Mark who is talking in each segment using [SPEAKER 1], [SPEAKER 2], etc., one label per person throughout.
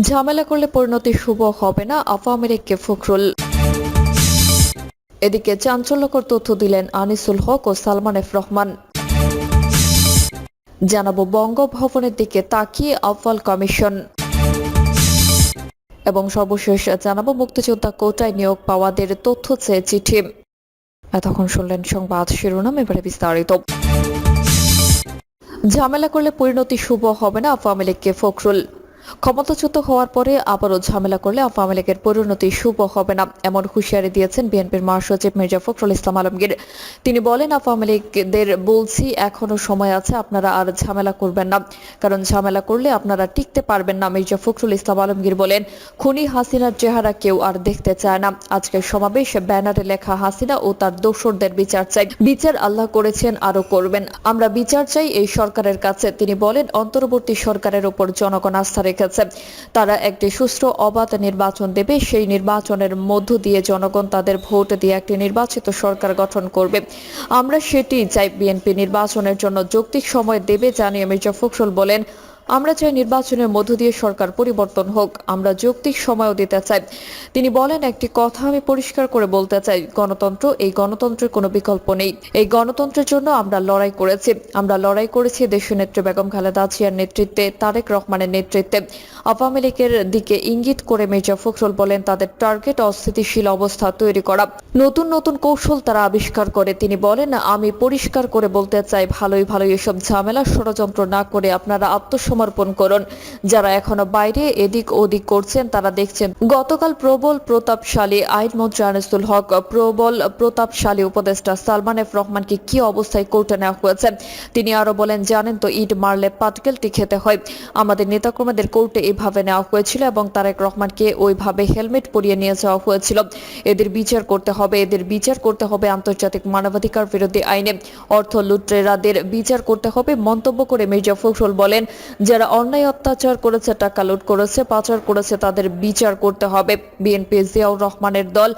[SPEAKER 1] ঝামেলা করলে পরিণতি শুভ হবে না, আওয়ামী লীগকে ফখরুল। এদিকে চাঞ্চল্যকর তথ্য দিলেন আনিসুল হক ও সালমান এফ রহমান। জানাব বঙ্গভবনের দিকে তাকিয়ে আফওয়াল কমিশন। এবং সর্বশেষ জানাব মুক্তিযোদ্ধা কোটায় নিয়োগ পাওয়াদের তথ্য চেয়ে চিঠি। এতক্ষণ শুনলেন সংবাদ শিরোনাম, এবারে বিস্তারিত। ঝামেলা করলে পরিণতি শুভ হবে না, আওয়ামী লীগকে ফখরুল। ক্ষমতাচ্যুত হওয়ার পরে আবারও ঝামেলা করলে আওয়ামী লীগের পরিণতি শুভ হবে না, এমন হুঁশিয়ারি দিয়েছেন বিএনপির মহাসচিব মির্জা ফখরুল ইসলাম আলমগীর। তিনি বলেন, আওয়ামী লীগদের বলছি, এখনও সময় আছে, আপনারা আর ঝামেলা করবেন না। কারণ ঝামেলা করলে আপনারা টিকতে পারবেন না, মির্জা ফখরুল ইসলাম আলমগীর বলেন। খুনি হাসিনার চেহারা কেউ আর দেখতে চায় না। আজকের সমাবেশ, ব্যানারে লেখা হাসিনা ও তার দোসরদের বিচার চাই। বিচার আল্লাহ করেছেন আরও করবেন। আমরা বিচার চাই এই সরকারের কাছে। তিনি বলেন, অন্তর্বর্তী সরকারের উপর জনগণ আস্থা রেখেছে। তারা একটি সুস্থ অবাধ নির্বাচন দেবে। সেই নির্বাচনের মধ্য দিয়ে জনগণ তাদের ভোট দিয়ে একটি নির্বাচিত সরকার গঠন করবে। আমরা সেটি চাই। বিএনপি নির্বাচনের জন্য যৌক্তিক সময় দেবে, জানিয়ে মির্জা ফখরুল বলেন আমরা চাই নির্বাচনের মধ্য দিয়ে সরকার পরিবর্তন হোক, আমরা যৌক্তিক সময়ও দিতে চাই। তিনি বলেন, একটি কথা আমি পরিষ্কার করে বলতে চাই, গণতন্ত্র, এই গণতন্ত্রের কোনো বিকল্প নেই। এই গণতন্ত্রের জন্য আমরা লড়াই করেছি। আমরা লড়াই করেছি দেশের নেত্রী বেগম খালেদা জিয়ার নেতৃত্বে, তারেক রহমানের নেতৃত্বে। আওয়ামী লীগের দিকে ইঙ্গিত করে মির্জা ফখরুল বলেন, তাদের টার্গেট অস্থিতিশীল অবস্থা তৈরি করা। নতুন নতুন কৌশল তারা আবিষ্কার করে। তিনি বলেন, আমি পরিষ্কার করে বলতে চাই, ভালোই ভালোই এসব ঝামেলা ষড়যন্ত্র না করে আপনারা আত্মসমর্পণ করুন। যারা এখনও বাইরে এদিক ওদিক করছেন, তারা দেখছেন গতকাল প্রবল প্রতাপশালী আইনমন্ত্রী আনিসুল হক, প্রবল প্রতাপশালী উপদেষ্টা সালমান এফ রহমানকে কি অবস্থায় কোর্টে নেওয়া হয়েছে? তিনি আরও বলেন, জানেন তো, ইট মারলে পাটকেলটি খেতে হয়। আমাদের নেতাকর্মীদের কোর্টে এভাবে নেওয়া হয়েছিল এবং তারেক রহমানকে ওইভাবে হেলমেট পরিয়ে নিয়ে যাওয়া হয়েছিল। এদের বিচার করতে হবে, এদের বিচার করতে হবে আন্তর্জাতিক মানবাধিকার বিরোধী আইনে। অর্থ লুট্রেরাদের বিচার করতে হবে, মন্তব্য করে মির্জা ফখরুল বলেন যারা অন্যায় অত্যাচার করেছে, টাকা লুট করেছে, পাচার করেছে, তাদের বিচার করতে হবে। বিএনপি জিয়াউর রহমানের দল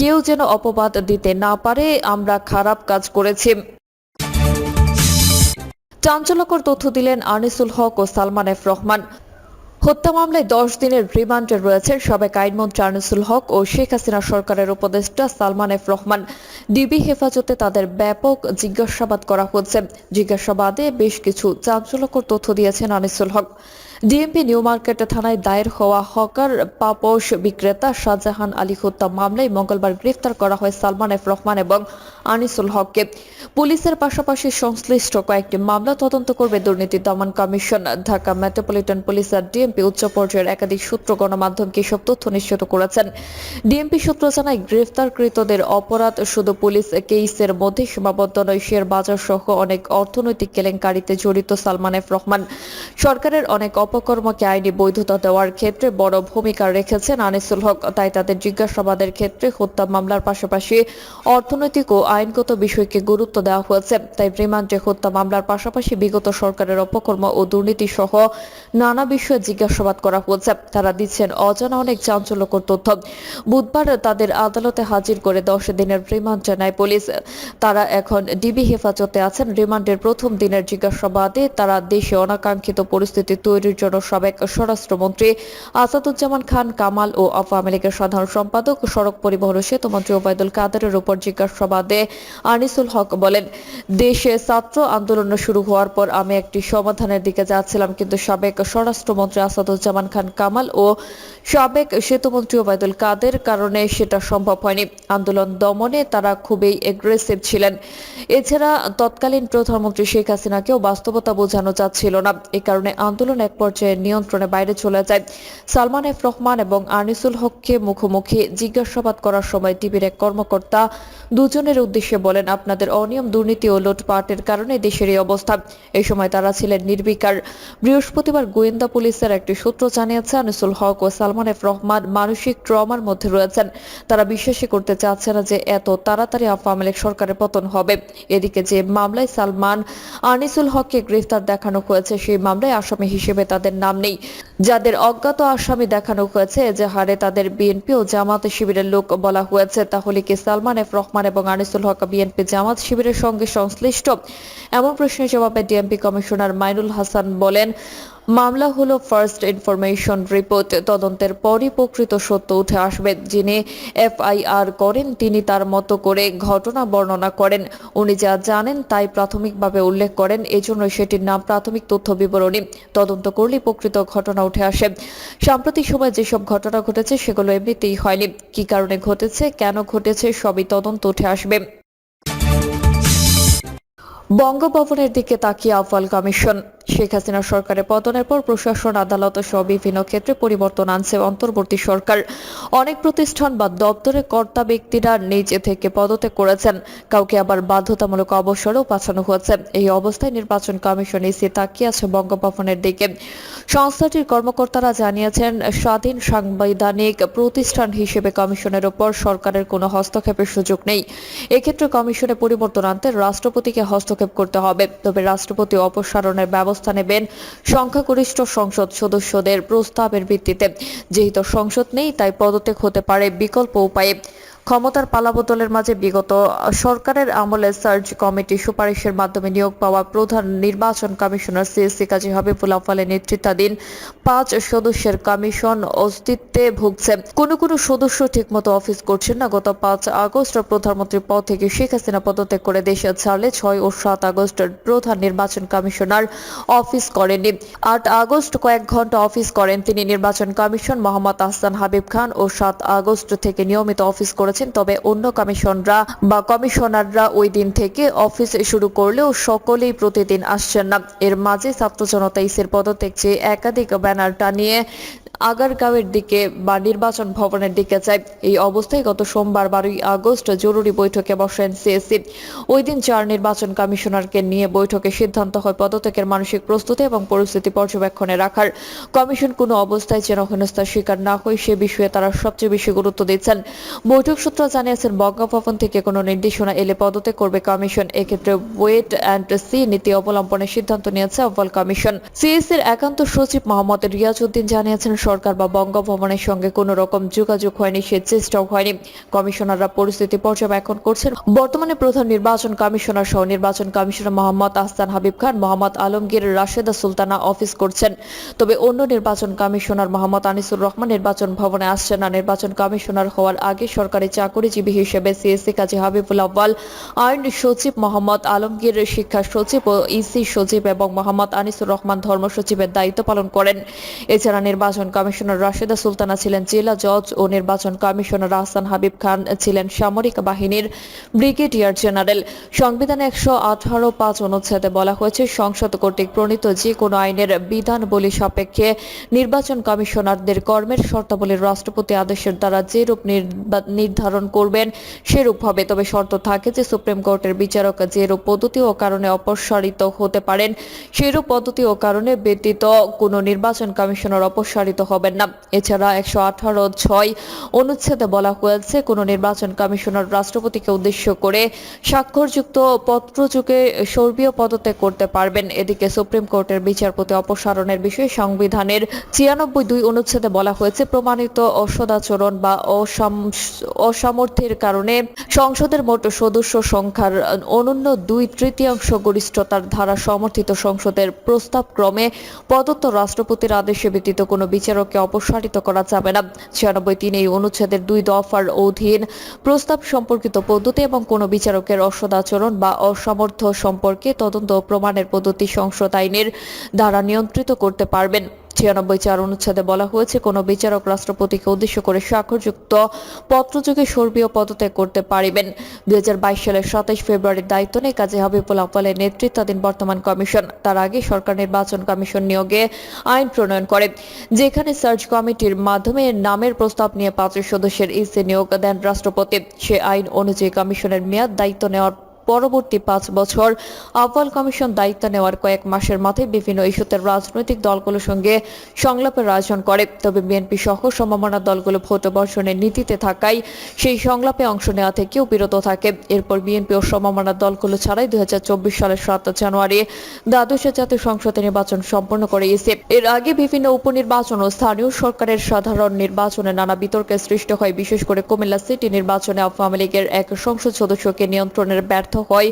[SPEAKER 1] কেউ যেন অপবাদ দিতে না পারে, আমরা খারাপ কাজ করেছি। চাঞ্চল্যকর তথ্য দিলেন আনিসুল হক ও সালমান এফ রহমান। হত্যা মামলায় দশ দিনের রিমান্ডে রয়েছেন সাবেক আইনমন্ত্রী আনিসুল হক ও শেখ হাসিনা সরকারের উপদেষ্টা সালমান এফ রহমান। ডিবি হেফাজতে তাদের ব্যাপক জিজ্ঞাসাবাদ করা হচ্ছে। জিজ্ঞাসাবাদে বেশ কিছু চাঞ্চল্যকর তথ্য দিয়েছেন Anisul Huq. DMP new market থানায় দায়ের হওয়া হকার পাপোশ বিক্রেতা শাহজাহান আলী হত্যা মামলায় মঙ্গলবার গ্রেফতার করা হয় সালমান এফ রহমান এবং আনিসুল হককে। পুলিশের পাশাপাশি সংশ্লিষ্ট কয়েকটি মামলা তদন্ত করবে দুর্নীতি দমন কমিশন। ঢাকা মেট্রোপলিটন পুলিশ আর ডিএমপি উচ্চ পর্যায়ের একাধিক সূত্র, গণমাধ্যমকে এসব তথ্য নিশ্চিত করেছেন। ডিএমপি সূত্র জানায়, গ্রেফতারকৃতদের অপরাধ শুধু পুলিশ কেইসের মধ্যে সীমাবদ্ধ নয়, শেয়ার বাজার সহ অনেক অর্থনৈতিক কেলেঙ্কারিতে জড়িত সালমান এফ রহমান। সরকারের অনেক অপকর্মকে আইনি বৈধতা দেওয়ার ক্ষেত্রে বড় ভূমিকা রেখেছেন আনিসুল হক। তাই তাদের জিজ্ঞাসাবাদের ক্ষেত্রে হত্যা মামলার পাশাপাশি অর্থনৈতিক ও আইনগত বিষয়কে গুরুত্ব দেওয়া হয়েছে, তাই রিমান্ডে হত্যা মামলার পাশাপাশি বিগত সরকারের অপকর্ম ও দুর্নীতি সহ নানা বিষয়ে জিজ্ঞাসাবাদ করা হয়েছে। তারা দিচ্ছেন অজানা অনেক চাঞ্চল্যকর তথ্য। বুধবার তাদের আদালতে হাজির করে দশ দিনের রিমান্ড জানায় পুলিশ। তারা এখন ডিবি হেফাজতে আছেন। রিমান্ডের প্রথম দিনের জিজ্ঞাসাবাদে তারা দেশে অনাকাঙ্ক্ষিত পরিস্থিতি তৈরির জন্য সাবেক স্বরাষ্ট্রমন্ত্রী আসাদুজ্জামান খান, কামাল ও আওয়ামী লীগের সাধারণ সম্পাদক, সড়ক পরিবহন ও সেতুমন্ত্রী ওবায়দুল কাদেরের উপর জিজ্ঞাসাবাদে আনিসুল হক বলেন, দেশে ছাত্র আন্দোলন শুরু হওয়ার পর আমি একটি সমাধানের দিকে যাচ্ছিলাম, কিন্তু সাবেক স্বরাষ্ট্রমন্ত্রী আসাদুজ্জামান খান কামাল ও সাবেক সেতুমন্ত্রী ওবায়দুল কাদের কারণে সেটা সম্ভব হয়নি। আন্দোলন দমনে তারা খুবই এগ্রেসিভ ছিলেন। এছাড়া তৎকালীন প্রধানমন্ত্রী শেখ হাসিনাকেও বাস্তবতা বোঝানো যাচ্ছিল না। এ কারণে আন্দোলন এক পর্যায়ে নিয়ন্ত্রণে বাইরে চলে যায়। সালমান এফ রহমান এবং আনিসুল হককে মুখোমুখি জিজ্ঞাসাবাদ করার সময় টিভির এক কর্মকর্তা দুজনের উদ্দেশ্যে বলেন, আপনাদের অনিয়ম, দুর্নীতি ও লুটপাটের কারণে দেশের এই অবস্থা। এই সময় তারা ছিলেন নির্বিকার। বৃহস্পতিবার গোয়েন্দা পুলিশের একটি সূত্র জানিয়েছে, আনিসুল হক ও সালমান এফ রহমান মানসিক ট্রমার মধ্যে রয়েছেন। তারা বিশ্বাসই করতে চাচ্ছে না যে এত তাড়াতাড়ি আওয়ামী লীগ সরকারের পতন হবে। এদিকে যে মামলায় সালমান, আনিসুল হককে গ্রেফতার দেখানো হয়েছে, সেই মামলায় আসামি হিসেবে তাদের নাম নেই। যাদের অজ্ঞাত আসামি দেখানো হয়েছে যে হারে তাদের বিএনপি ও জামাত শিবিরের লোক বলা হয়েছে। তাহলে কি সালমান এফ রহমান এবং আনিসুল হক বিএনপি জামাত শিবিরের সঙ্গে সংশ্লিষ্ট। এমন প্রশ্নের জবাবে ডিএমপি কমিশনার মাইনুল হাসান বলেন মামলা হলো ফার্স্ট ইনফরমেশন রিপোর্ট তদন্তের পরই প্রকৃত সত্য উঠে আসবে। যিনি এফআইআর করেন, তিনি তার মতো করে ঘটনা বর্ণনা করেন। উনি যা জানেন তাই প্রাথমিকভাবে উল্লেখ করেন। এজন্য সেটির নাম প্রাথমিক তথ্য বিবরণী। তদন্ত করলে প্রকৃত ঘটনা উঠে আসে। সাম্প্রতিক সময়ে যেসব ঘটনা ঘটেছে, সেগুলো এমনিতেই হয়নি। কি কারণে ঘটেছে, কেন ঘটেছে, সবই তদন্ত উঠে আসবে। বঙ্গভবনের দিকে তাকিয়ে আফাল কমিশন। শেখ হাসিনা সরকারের পতনের পর প্রশাসন, আদালত সহ বিভিন্ন ক্ষেত্রে পরিবর্তন আনছে অন্তর্বর্তী সরকার। অনেক প্রতিষ্ঠান বা দপ্তরে কর্তা ব্যক্তিরা নিজে থেকে পদত্যাগ করেছেন। কাউকে আবার বাধ্যতামূলক অবসরও পাঠানো হয়েছে। এই অবস্থায় নির্বাচন কমিশন এসে তাকিয়ে আছে বঙ্গভবনের দিকে। সংস্থাটির কর্মকর্তারা জানিয়েছেন, স্বাধীন সাংবিধানিক প্রতিষ্ঠান হিসেবে কমিশনের ওপর সরকারের কোনো হস্তক্ষেপের সুযোগ নেই। এক্ষেত্রে কমিশনে পরিবর্তন আনতে রাষ্ট্রপতিকে হস্তক্ষেপ করতে হবে। তবে রাষ্ট্রপতি অপসারণের ব্যবস্থা নেবেন সংখ্যাগরিষ্ঠ সংসদ সদস্যদের প্রস্তাবের ভিত্তিতে। যেহেতু সংসদ নেই, তাই পদত্যাগ হতে পারে বিকল্প উপায়ে। ক্ষমতার পালাবদলের মাঝে বিগত সরকারের আমলে সার্চ কমিটি সুপারিশের মাধ্যমে নিয়োগ পাওয়া প্রধান নির্বাচন কমিশনার সিএসসি কাজী হাবিবুল্লাহ ফলের নেতৃত্বাধীন পাঁচ সদস্যের কমিশন অস্তিত্বে ভুগছে। কোনো কোনো সদস্য ঠিকমতো অফিস করছেন না। গত পাঁচ আগস্ট প্রধানমন্ত্রীর পদ থেকে শেখ হাসিনা পদত্যাগ করে দেশে ছাড়লে ছয় ও সাত আগস্ট প্রধান নির্বাচন কমিশনার অফিস করেননি। আট আগস্ট কয়েক ঘণ্টা অফিস করেন তিনি। নির্বাচন কমিশন মোহাম্মদ আহসান হাবিব খান ও সাত আগস্ট থেকে নিয়মিত অফিস করেছেন, তবে অন্য কমিশনরা বা কমিশনাররা ওই দিন থেকে অফিস শুরু করলেও সকলেই প্রতিদিন আসছেন না। এর মাঝে ছাত্র জনতা ইসের পদত্যাগ চেয়ে একাধিক ব্যানার টানিয়ে আগারগাঁওয়ের দিকে বা নির্বাচন ভবনের দিকে যায়। এই অবস্থায় গত সোমবার বারোই আগস্ট জরুরি বৈঠকে বসেন সিএসসি। ওই দিন চার নির্বাচন কমিশনারকে নিয়ে বৈঠকে সিদ্ধান্ত হয় পদত্যাগের মানসিক প্রস্তুতি এবং পরিস্থিতি পর্যবেক্ষণে রাখার। কমিশন কোনো অবস্থায় যেন হেনস্থার শিকার না হয়, সে বিষয়ে তারা সবচেয়ে বেশি গুরুত্ব দিচ্ছেন। বৈঠক সূত্র জানিয়েছেন, বঙ্গভবন থেকে কোনো নির্দেশনা এলে পদত্যাগ করবে কমিশন। এক্ষেত্রে ওয়েট অ্যান্ড সি নীতি অবলম্বনের সিদ্ধান্ত নিয়েছে আহ্বাল কমিশন। সিএসির একান্ত সচিব মোহাম্মদ রিয়াজউদ্দিন জানিয়েছেন সরকার বা বঙ্গভবনের সঙ্গে কোনো রকম যোগাযোগ হয়নি, সে চেষ্টাও হয়নি। কমিশনাররা পরিস্থিতি পর্যবেক্ষণ করছেন। বর্তমানে প্রধান নির্বাচন কমিশনার সহ নির্বাচন কমিশনার মোহাম্মদ আহসান হাবিব খান, মোহাম্মদ আলমগীর, রাশেদা সুলতানা অফিস করছেন। তবে অন্য নির্বাচন কমিশনার মোহাম্মদ আনিসুর রহমান নির্বাচন ভবনে আসছেন না। নির্বাচন কমিশনার হওয়ার আগে সরকারি চাকরিজীবী হিসেবে সিএসসি কাজী হাবিবুল আব্বাল আইন সচিব মোহাম্মদ আলমগীর, শিক্ষা সচিব ও ইসি সচিব এবং মোহাম্মদ আনিসুর রহমান ধর্ম সচিবের দায়িত্ব পালন করেন। এছাড়া নির্বাচন কমিশনার রাশেদা সুলতানা ছিলেন জেলা জজ ও নির্বাচন কমিশনার আহসান হাবিব খান ছিলেন সামরিক বাহিনীর ব্রিগেডিয়ার জেনারেল। সংবিধানে একশো আঠারো পাঁচ অনুচ্ছেদে বলা হয়েছে, সংসদ কর্তৃক প্রণীত যে কোনো আইনের বিধানবলী সাপেক্ষে নির্বাচন কমিশনারদের কর্মের শর্তাবলী রাষ্ট্রপতি আদেশের দ্বারা যেরূপ নির্বা- নির্ধারণ করবেন, সেরূপ হবে। তবে শর্ত থাকে যে সুপ্রিম কোর্টের বিচারক যেরূপ পদ্ধতি ও কারণে অপসারিত হতে পারেন, সেরূপ পদ্ধতি ও কারণে ব্যতীত কোনো নির্বাচন কমিশনার অপসারিত হবেন না। এছাড়া একশো আঠারো ছয় অনুচ্ছেদে বলা হয়েছে, কোনো নির্বাচন কমিশনার রাষ্ট্রপতিকে উদ্দেশ্য করে স্বাক্ষরযুক্ত পত্রযুগে স্বর্গীয় পদত্যাগ করতে পারবেন। এদিকে সুপ্রিম কোর্টের বিচারপতি অপসারণের বিষয়ে সংবিধানের ছিয়ানব্বই দুই অনুচ্ছেদে বলা হয়েছে, প্রমাণিত অসদাচরণ বা অসামর্থ্যের কারণে সংসদের মোট সদস্য সংখ্যার অনন্য দুই তৃতীয়াংশ গরিষ্ঠতার ধারা সমর্থিত সংসদের প্রস্তাব ক্রমে প্রদত্ত রাষ্ট্রপতির আদেশে ব্যতীত কোনো বিচারককে অপসারিত করা যাবে না। ছিয়ানব্বই তিন এই অনুচ্ছেদের দুই দফার অধীন প্রস্তাব সম্পর্কিত পদ্ধতি এবং কোনো বিচারকের অসদাচরণ বা অসামর্থ্য সম্পর্কে তদন্ত প্রমাণের পদ্ধতি সংসদ আইনের দ্বারা নিয়ন্ত্রিত করতে পারবেন। ছিয়ানব্বই চার অনুচ্ছেদে বলা হয়েছে, কোনো বিচারক রাষ্ট্রপতিকে উদ্দেশ্য করে স্বাক্ষরযুক্ত পত্রযোগে সর্বীয় পদত্যাগ করতে পারিবেন। দুই সালের সাতাইশ ফেব্রুয়ারির দায়িত্ব নেই কাজী হাবিবুল আব্বালের নেতৃত্বাধীন বর্তমান কমিশন, তার আগে সরকার নির্বাচন কমিশন নিয়োগে আইন প্রণয়ন করে, যেখানে সার্চ কমিটির মাধ্যমে নামের প্রস্তাব নিয়ে পাঁচ সদস্যের ইসি নিয়োগ দেন রাষ্ট্রপতি। সে আইন অনুযায়ী কমিশনের মেয়াদ দায়িত্ব নেওয়ার পরবর্তী পাঁচ বছর। আহ্বাল কমিশন দায়িত্ব নেওয়ার কয়েক মাসের মাথায় বিভিন্ন ইস্যুতে রাজনৈতিক দলগুলোর সঙ্গে সংলাপের আয়োজন করে। তবে বিএনপি সহ সম্ভাবনা দলগুলো ভোট বর্ষণের নীতিতে থাকায় সেই সংলাপে অংশ নেওয়া থেকেও বিরত থাকে। এরপর বিএনপি ও সম্ভাবনা দলগুলো ছাড়াই দুই সালের সাত জানুয়ারি দ্বাদশ জাতীয় সংসদে নির্বাচন সম্পন্ন করে ইসি এর আগে বিভিন্ন উপনির্বাচন ও স্থানীয় সরকারের সাধারণ নির্বাচনে নানা বিতর্কের সৃষ্টি হয়। বিশেষ করে কুমিল্লা সিটি নির্বাচনে আওয়ামী লীগের এক সংসদ সদস্যকে নিয়ন্ত্রণের ব্যর্থ হয়।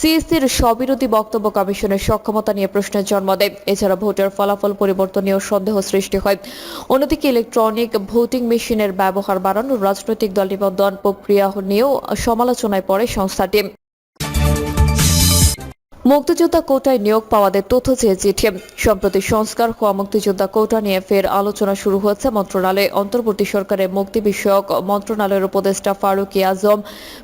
[SPEAKER 1] সিএসসির স্ববিরোধী বক্তব্য কমিশনের সক্ষমতা নিয়ে প্রশ্নের জন্ম দেয়। এছাড়া ভোটের ফলাফল পরিবর্তন নিয়েও সন্দেহ সৃষ্টি হয়। অন্যদিকে ইলেকট্রনিক ভোটিং মেশিনের ব্যবহার বাড়ানো রাজনৈতিক দল নিবন্ধন প্রক্রিয়া নিয়েও সমালোচনায় পড়ে সংস্থাটি। মুক্তিযোদ্ধা কোটায় নিয়োগ পাওয়াদের তথ্য চেয়ে চিঠি সম্প্রতি সংস্কার হওয়া মুক্তিযোদ্ধা কোটা নিয়ে ফের আলোচনা শুরু হয়েছে মন্ত্রণালয়ে। অন্তর্বর্তী সরকারের মুক্তি বিষয়ক মন্ত্রণালয়ের উপদেষ্টা ফারুকি আজম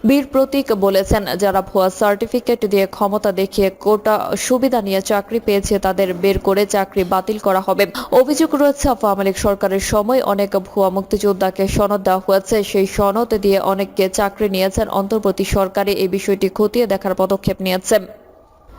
[SPEAKER 1] বীর প্রতীক বলেছেন, যারা ভুয়া সার্টিফিকেট দিয়ে ক্ষমতা দেখিয়ে কোটা সুবিধা নিয়ে চাকরি পেয়েছে, তাদের বের করে চাকরি বাতিল করা হবে। অভিযোগ রয়েছে, আওয়ামী লীগ সরকারের সময় অনেক ভুয়া মুক্তিযোদ্ধাকে সনদ দেওয়া হয়েছে। সেই সনদ দিয়ে অনেককে চাকরি নিয়েছেন। অন্তর্বর্তী সরকারে এই বিষয়টি খতিয়ে দেখার পদক্ষেপ নিয়েছে।